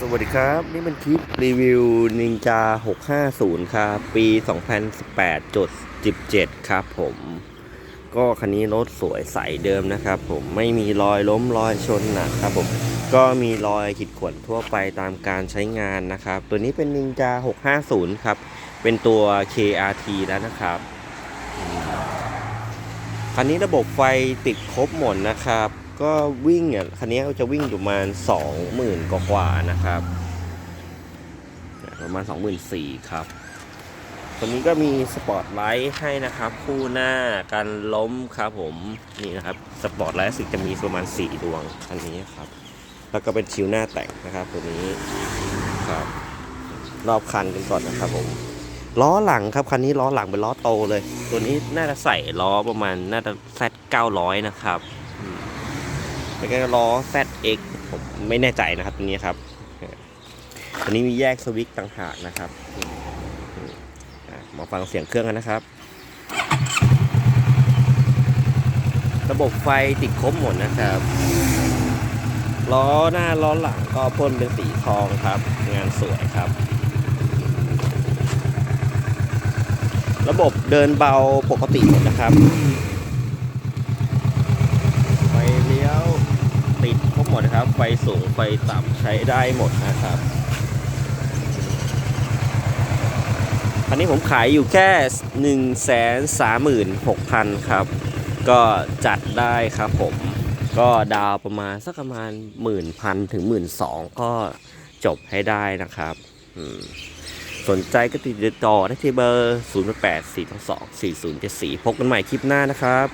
สวัสดีครับ นี่เป็นคลิปรีวิว Ninja 650 ครับ ปี 2018.17 ครับผม ก็คันนี้รถสวยใสเดิมนะครับผมไม่มีรอยล้มรอยชนนักครับผม ก็มีรอยขีดข่วนทั่วไปตามการใช้งานนะครับ ตัวนี้เป็น Ninja 650 ครับ เป็นตัว KRT แล้วนะครับคันนี้ระบบไฟติดครบหมดนะครับ ก็วิ่งอะคันนี้จะวิ่งอยู่ประมาณ20,000กว่าๆนะครับ ประมาณ24,000ครับตัวนี้ก็มีสปอร์ตไลท์ให้นะครับ คู่หน้ากันล้มครับผมนี่นะครับสปอร์ตไลท์สึกจะมีประมาณ 4 ดวงอันนี้ครับ แล้วก็เป็นชิวหน้าแต่งนะครับ ตัวนี้ครับรอบคันกันก่อนนะครับผมล้อหลังครับคันนี้ล้อหลังเป็นล้อโตเลย ตัวนี้น่าจะใส่ล้อประมาณน่าจะ Z 900นะครับ แล้วก็ล้อ ZX ผมไม่แน่ใจนะครับตัวนี้ครับตัวนี้มีแยกสวิตต่างหากนะครับมอืมอะมาฟังเสียงเครื่องกันนะครับ ระบบไฟติดครบหมดนะครับล้อหน้าล้อหลังก็พ่นเป็นสีทองครับ งานสวยครับ ระบบเดินเบาปกติหมดนะครับ ไฟเลี้ยวติดครบห มดนะครับ ไฟสูง ไฟต่ำใช้ได้หมดนะครับคันนี้ผมขายอยู่แค่ 1 3 6 0 0 0 ครับ ก็จัดได้ครับผม ก็ดาวประมาณสักประมาณหมื่นพันถึงหมื่นสองก็จบให้ได้นะครับ สนใจก็ติดต่อได้ที่เบอร์ 0 8 4 2 4 0 7 4 พบกันใหม่คลิปหน้านะครับ